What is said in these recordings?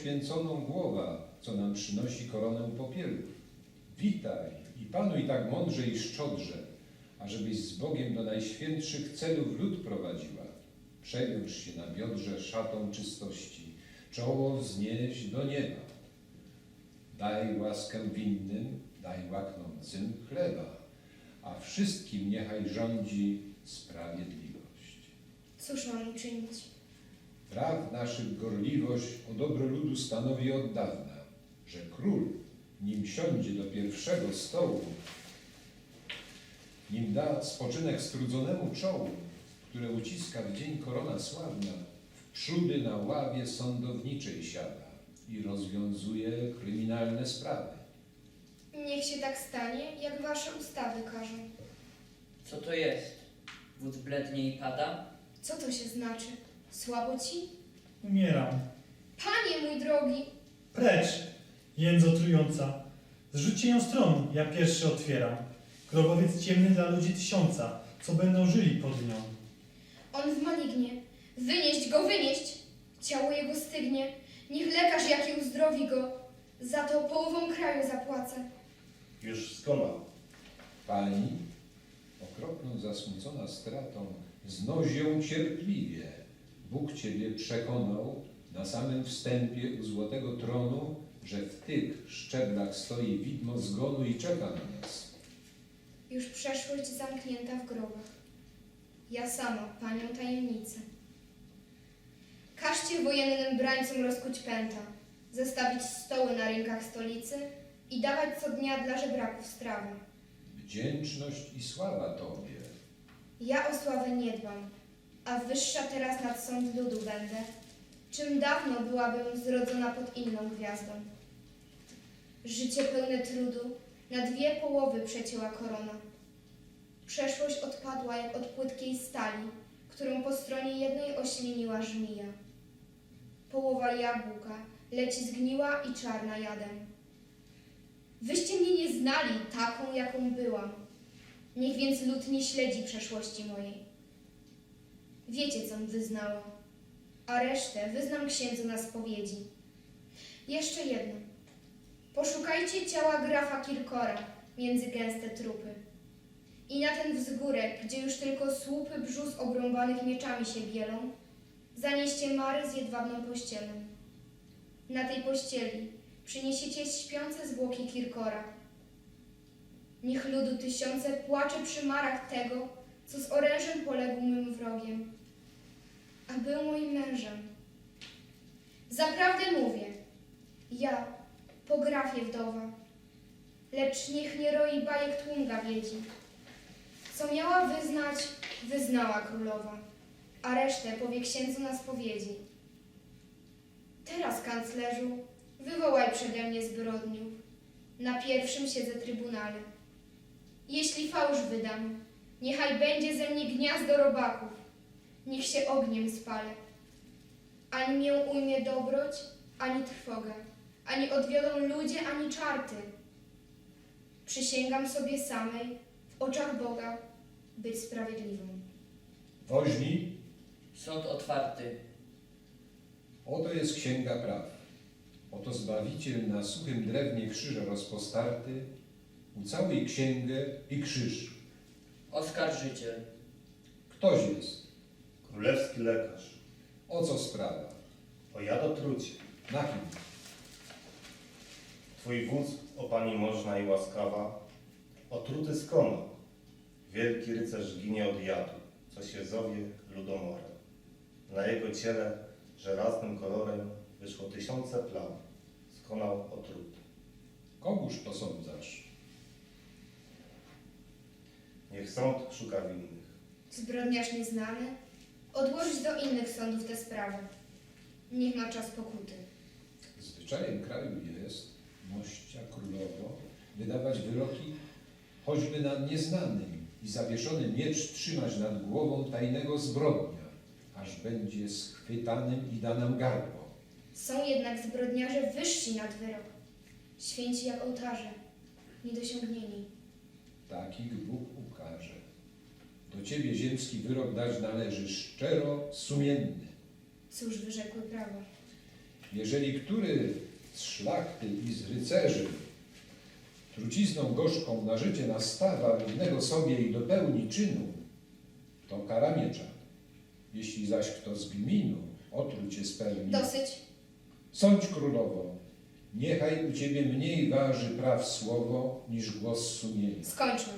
poświęconą głowa, co nam przynosi koronę popielów. Witaj i panuj tak mądrze i szczodrze, ażebyś z Bogiem do najświętszych celów lud prowadziła. Przewiąż się na biodrze szatą czystości, czoło wznieś do nieba. Daj łaskę winnym, daj łaknącym chleba, a wszystkim niechaj rządzi sprawiedliwość. Cóż mam uczynić? Praw naszych gorliwość o dobro ludu stanowi od dawna, że król, nim siądzie do pierwszego stołu, nim da spoczynek strudzonemu czołu, które uciska w dzień korona sławna, w przódy na ławie sądowniczej siada i rozwiązuje kryminalne sprawy. Niech się tak stanie, jak wasze ustawy każą. Co to jest? Wódz blednie i pada? Co to się znaczy? Słabo ci? Umieram. Panie mój drogi, Precz, jędzo trująca. Zrzućcie ją z tronu, ja pierwszy otwieram. Grobowiec ciemny dla ludzi tysiąca, co będą żyli pod nią. on w malignie. Wynieść go, wynieść! Ciało jego stygnie. Niech lekarz jaki uzdrowi go. Za to połową kraju zapłacę. Już skonał. Pani, okropną zasmucona stratą, znoś ją cierpliwie. Bóg Ciebie przekonał na samym wstępie u złotego tronu, że w tych szczeblach stoi widmo zgonu i czeka na nas. Już przeszłość zamknięta w grobach. Ja sama, panią tajemnicę. Każcie wojennym brańcom rozkuć pęta, zestawić stoły na rynkach stolicy i dawać co dnia dla żebraków strawę. Wdzięczność i sława Tobie. Ja o sławę nie dbam, a wyższa teraz nad sąd ludu będę, czym dawno byłabym zrodzona pod inną gwiazdą. Życie pełne trudu na dwie połowy przecięła korona. Przeszłość odpadła jak od płytkiej stali, którą po stronie jednej ośliniła żmija. Połowa jabłka leci zgniła i czarna jadem. Wyście mnie nie znali taką, jaką byłam. Niech więc lud nie śledzi przeszłości mojej. Wiecie, com wyznała, a resztę wyznam księdzu na spowiedzi. Jeszcze jedno. Poszukajcie ciała grafa Kirkora między gęste trupy. I na ten wzgórek, gdzie już tylko słupy brzus obrąbanych mieczami się bielą, zanieście Mary z jedwabną pościelą. Na tej pościeli przyniesiecie śpiące zwłoki Kirkora. Niech ludu tysiące płacze przy marach tego, co z orężem poległ mym wrogiem, a był moim mężem. Zaprawdę mówię, ja, po grafie wdowa, lecz niech nie roi bajek tłum gawiedzi. Co miała wyznać, wyznała królowa, a resztę powie księdzu na spowiedzi. Teraz, kanclerzu, wywołaj przede mnie zbrodniów. Na pierwszym siedzę trybunale. Jeśli fałsz wydam, niechaj będzie ze mnie gniazdo robaków, niech się ogniem spalę. Ani mię ujmie dobroć, ani trwoga, ani odwiodą ludzie, ani czarty. Przysięgam sobie samej, w oczach Boga, być sprawiedliwą. Woźni, Sąd otwarty. oto jest księga praw. Oto Zbawiciel na suchym drewnie krzyża rozpostarty, ucałuj księgę i krzyż. Oskarżyciel. Ktoś jest. Królewski lekarz. O co sprawa? O jadotrucie. Na kim? Twój wódz, o pani można i łaskawa, otruty skonał. Wielki rycerz ginie od jadu, co się zowie ludomorem. Na jego ciele żelaznym kolorem wyszło tysiące plam. Skonał otruty. Kogóż posądzasz? Niech sąd szuka winnych. Zbrodniarz nieznany, odłożyć do innych sądów tę sprawę. Niech ma czas pokuty. Zwyczajem kraju jest, mościa królowo, wydawać wyroki choćby nad nieznanym i zawieszony miecz trzymać nad głową tajnego zbrodnia, aż będzie schwytanym i da nam gardło. Są jednak zbrodniarze wyżsi nad wyrok, święci jak ołtarze, niedosiągnieni. Takich Bóg ukaże. Do ciebie ziemski wyrok dać należy szczero, sumienny. Cóż wyrzekły prawa. jeżeli który z szlachty i z rycerzy trucizną gorzką na życie nastawa równego sobie i dopełni czynu, to kara miecza. Jeśli zaś kto z gminu otrucie spełni, Dosyć. sądź królowo, niechaj u ciebie mniej waży praw słowo niż głos sumienia. Skończmy.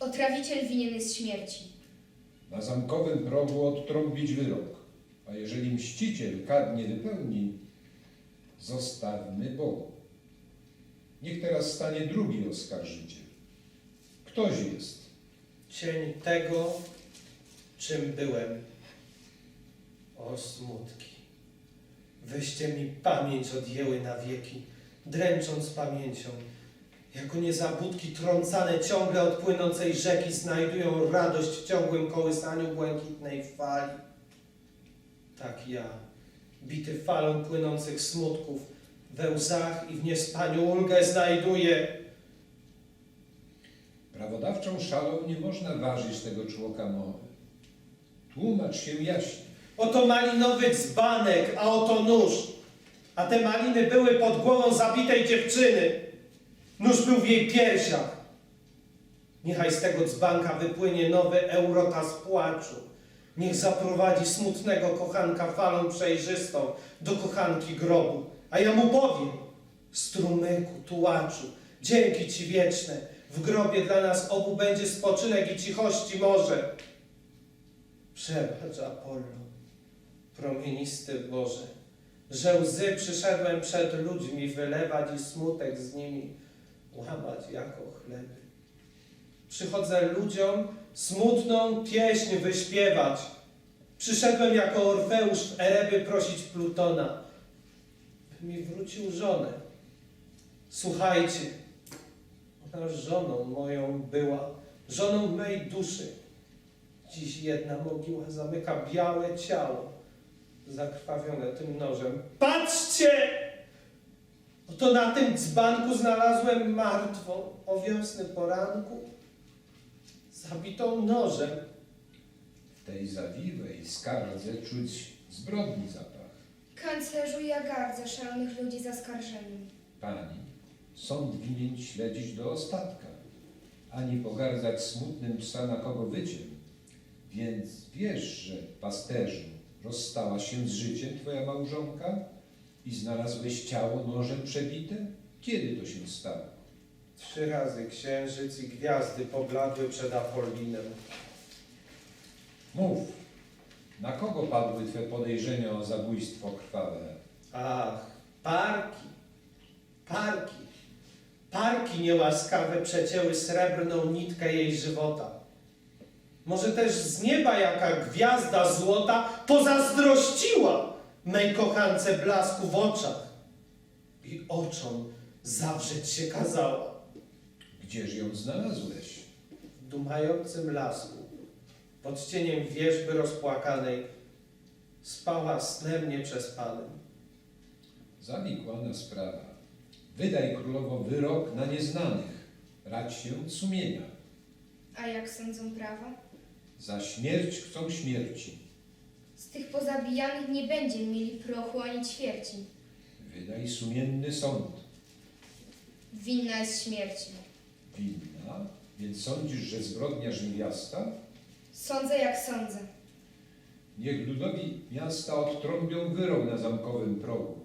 Otrawiciel winien jest śmierci. Na zamkowym progu odtrąbić wyrok, a jeżeli mściciel kar nie wypełni, zostawmy Bogu. Niech teraz stanie drugi oskarżyciel. Ktoś jest. Cień tego, czym byłem. O smutki. Wyście mi pamięć odjęły na wieki, dręcząc pamięcią. Jako niezabudki trącane ciągle od płynącej rzeki znajdują radość w ciągłym kołysaniu błękitnej fali. Tak ja, bity falą płynących smutków, we łzach i w niespaniu ulgę znajduję. Prawodawczą szalą nie można ważyć tego człoka mowy. Tłumacz się jaśnie. Oto malinowy dzbanek, a oto nóż. A te maliny były pod głową zabitej dziewczyny. Nóż był w jej piersiach. Niechaj z tego dzbanka wypłynie nowy eurotas płaczu. Niech zaprowadzi smutnego kochanka falą przejrzystą do kochanki grobu. A ja mu powiem, strumyku, tułaczu, dzięki Ci wieczne. W grobie dla nas obu będzie spoczynek i cichości morze. Przebacz, Apollo, promienisty Boże, że łzy przyszedłem przed ludźmi wylewać i smutek z nimi łamać jako chleby. Przychodzę ludziom smutną pieśń wyśpiewać. Przyszedłem jako Orfeusz w Ereby prosić Plutona, by mi wrócił żonę. Słuchajcie, ona żoną moją była, żoną mej duszy. Dziś jedna mogiła zamyka białe ciało, zakrwawione tym nożem. Patrzcie! Oto na tym dzbanku znalazłem martwą o wiosny poranku, zabitą nożem. W tej zawiłej skardze czuć zbrodni zapach. Kanclerzu, ja gardzę szalonych ludzi zaskarżeniem. Pani, sąd winien śledzić do ostatka, ani pogardzać smutnym psa na kogo wyciem. Więc wiesz, że pasterzu rozstała się z życiem twoja małżonka i znalazłeś ciało nożem przebite? Kiedy to się stało? Trzy razy księżyc i gwiazdy pobladły przed Apollinem. Mów, na kogo padły twe podejrzenia o zabójstwo krwawe? Ach, parki, parki, parki niełaskawe przecięły srebrną nitkę jej żywota. Może też z nieba jaka gwiazda złota pozazdrościła mej kochance blasku w oczach i oczom zawrzeć się kazała Gdzież ją znalazłeś? w dumającym lasku, pod cieniem wierzby rozpłakanej, spała snem nieprzespanym. Zawikłana sprawa. Wydaj królowo wyrok na nieznanych. Rać się sumienia. A jak sądzą prawa? Za śmierć chcą śmierci. Z tych pozabijanych nie będzie mieli prochu ani ćwierci. Wydaj sumienny sąd. Winna jest śmierci. Winna, więc sądzisz, że zbrodniarz niewiasta? Sądzę jak sądzę. Niech ludowi miasta odtrąbią wyrok na zamkowym progu.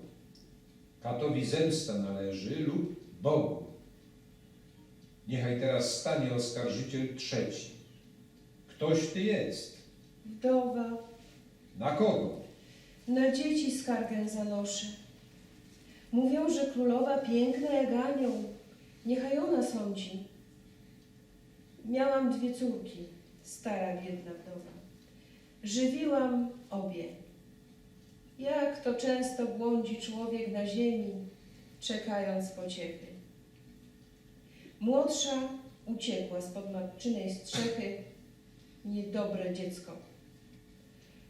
Katowi zemsta należy lub Bogu. Niechaj teraz stanie oskarżyciel trzeci. Ktoś ty jest. Wdowa, Na kogo? na dzieci skargę zanoszę. Mówią, że królowa piękna jak anioł, niechaj ona sądzi. Miałam dwie córki, stara biedna wdowa. Żywiłam obie. Jak to często błądzi człowiek na ziemi, czekając pociechy. Młodsza uciekła spod matczynej strzechy, niedobre dziecko.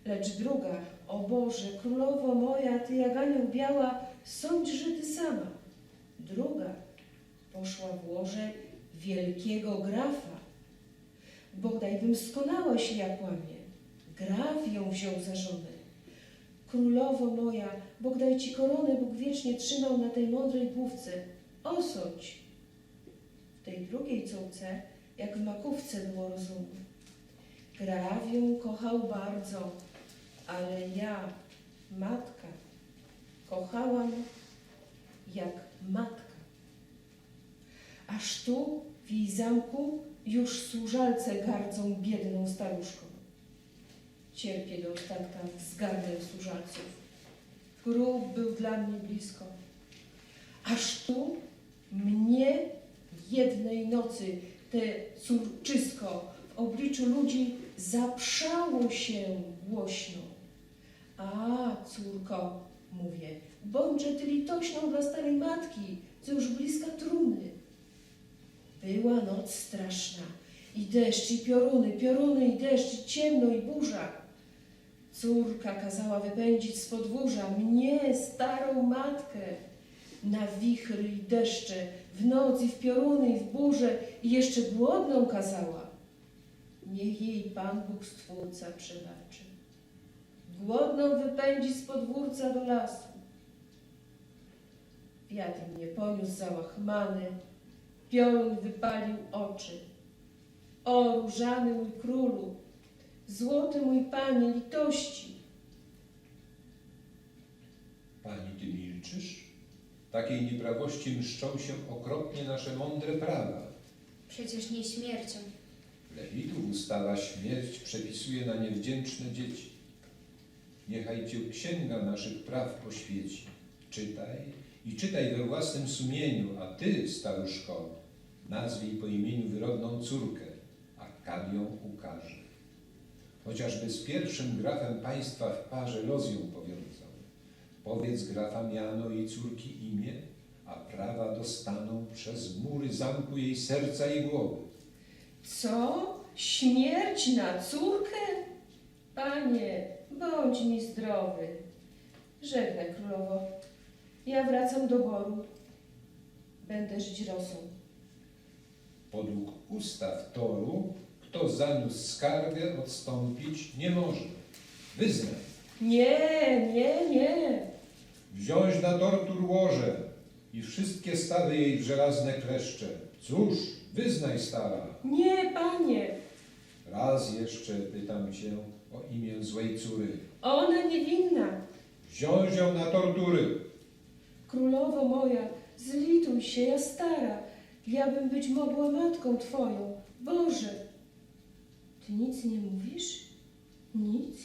Lecz druga, o Boże, królowo moja, Ty jak anioł biała, sądź, że Ty sama. Druga poszła w łoże wielkiego grafa. Bodaj bym skonała się, jak łamie. Graf ją wziął za żonę. Królowo moja, Bóg daj ci koronę, Bóg wiecznie trzymał na tej mądrej główce. Osądź. W tej drugiej córce, jak w makówce było rozumu. Graf ją kochał bardzo, ale ja, matka, kochałam jak matka. Aż tu, w jej zamku, już służalce gardzą biedną staruszką. Cierpię do ostatka wzgardę służalców. Grób był dla mnie blisko. Aż tu mnie jednej nocy te córczysko w obliczu ludzi zaprzało się głośno. A, córko, mówię, bądźże ty litośną dla starej matki, co już bliska trumny. Była noc straszna i deszcz, i pioruny, pioruny, i deszcz, i ciemno, i burza. Córka kazała wypędzić z podwórza mnie, starą matkę, na wichry i deszcze, w noc i w pioruny i w burze i jeszcze głodną kazała. Niech jej Pan Bóg Stwórca przebaczy. Głodną wypędzi z podwórca do lasu. Wiatr mnie poniósł załachmany, piorun wypalił oczy. O, różany mój królu, złoty mój panie litości, Pani, ty milczysz? Takiej nieprawości mszczą się okropnie nasze mądre prawa. Przecież nie śmiercią. Lewitów ustawa śmierć przepisuje na niewdzięczne dzieci. Niechaj cię księga naszych praw poświeci. Czytaj i czytaj we własnym sumieniu, a ty, staruszko, nazwij po imieniu wyrodną córkę, a kad ją ukaże. Chociażby z pierwszym grafem państwa w parze los powiązał. Powiedz grafa miano jej córki imię, a prawa dostaną przez mury zamku jej serca i głowy. Co? Śmierć na córkę? Panie, bądź mi zdrowy. Żegnaj, królowo. Ja wracam do boru. Będę żyć rosą. Podług ustaw Toru, kto zaniósł skargę, odstąpić nie może. Wyznaj, Nie, nie, nie. wziąć na tortur łoże i wszystkie stawy jej w żelazne kleszcze. Cóż, wyznaj stara. Nie, panie. Raz jeszcze pytam cię o imię złej córy. Ona niewinna. Wziąć ją na tortury. Królowo moja, zlituj się, ja stara. Ja bym być mogła matką twoją. Boże. Ty nic nie mówisz? Nic?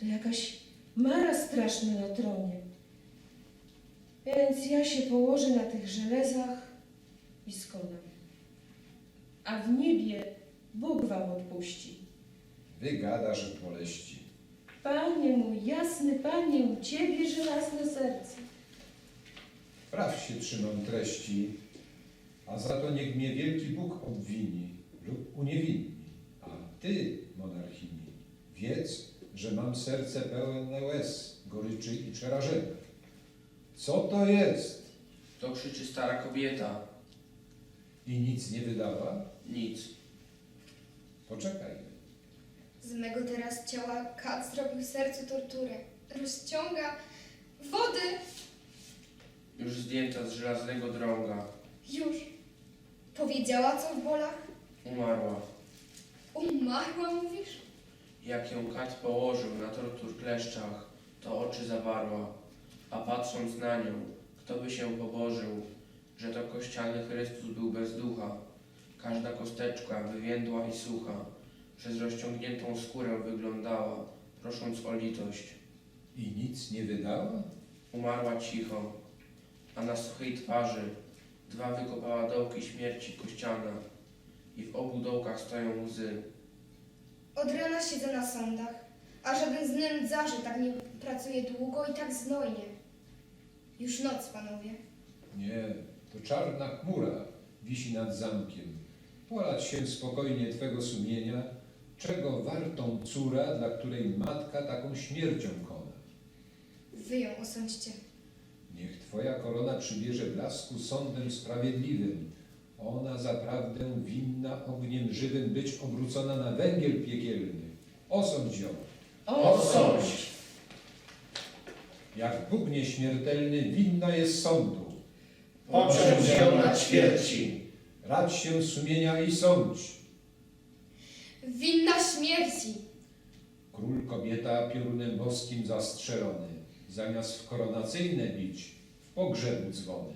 To jakaś mara straszna na tronie. Więc ja się położę na tych żelezach i skonam. A w niebie Bóg wam odpuści. Wygadasz boleści. Panie mój, jasny Panie, u Ciebie żelazne serce. Praw się trzymam treści, a za to niech mnie wielki Bóg obwini lub uniewinni. A ty, monarchini, wiedz, że mam serce pełne łez, goryczy i przerażenia. Co to jest? To krzyczy stara kobieta. I nic nie wydała? Nic. Poczekaj. Z mego teraz ciała kat zrobił sercu torturę. Rozciąga wody. Już zdjęta z żelaznego drąga. Już. Powiedziała co w bolach? Umarła. Umarła, mówisz? Jak ją kat położył na tortur kleszczach, to oczy zawarła. A patrząc na nią, kto by się pobożył, że to kościany Chrystus był bez ducha. Każda kosteczka wywiędła i sucha, przez rozciągniętą skórę wyglądała, prosząc o litość. I nic nie wydała? Umarła cicho, a na suchej twarzy dwa wykopała dołki śmierci kościana i w obu dołkach stoją łzy. Od rana siedzę na sądach, a żaden z nędzarzy tak nie pracuje długo i tak znojnie. Już noc, panowie. Nie, to czarna chmura wisi nad zamkiem. Polać się spokojnie Twego sumienia, czego wartą córa, dla której matka taką śmiercią kona. Wy ją osądźcie. Niech Twoja korona przybierze blasku sądem sprawiedliwym. Ona zaprawdę winna ogniem żywym być obrócona na węgiel piekielny. Osądź ją. Osądź! Jak Bóg nieśmiertelny, winna jest sądu. Poprzez się nad śmierci radź się sumienia i sądź. Winna śmierci. Król kobieta piorunem boskim zastrzelony, zamiast w koronacyjne bić, w pogrzebu dzwony.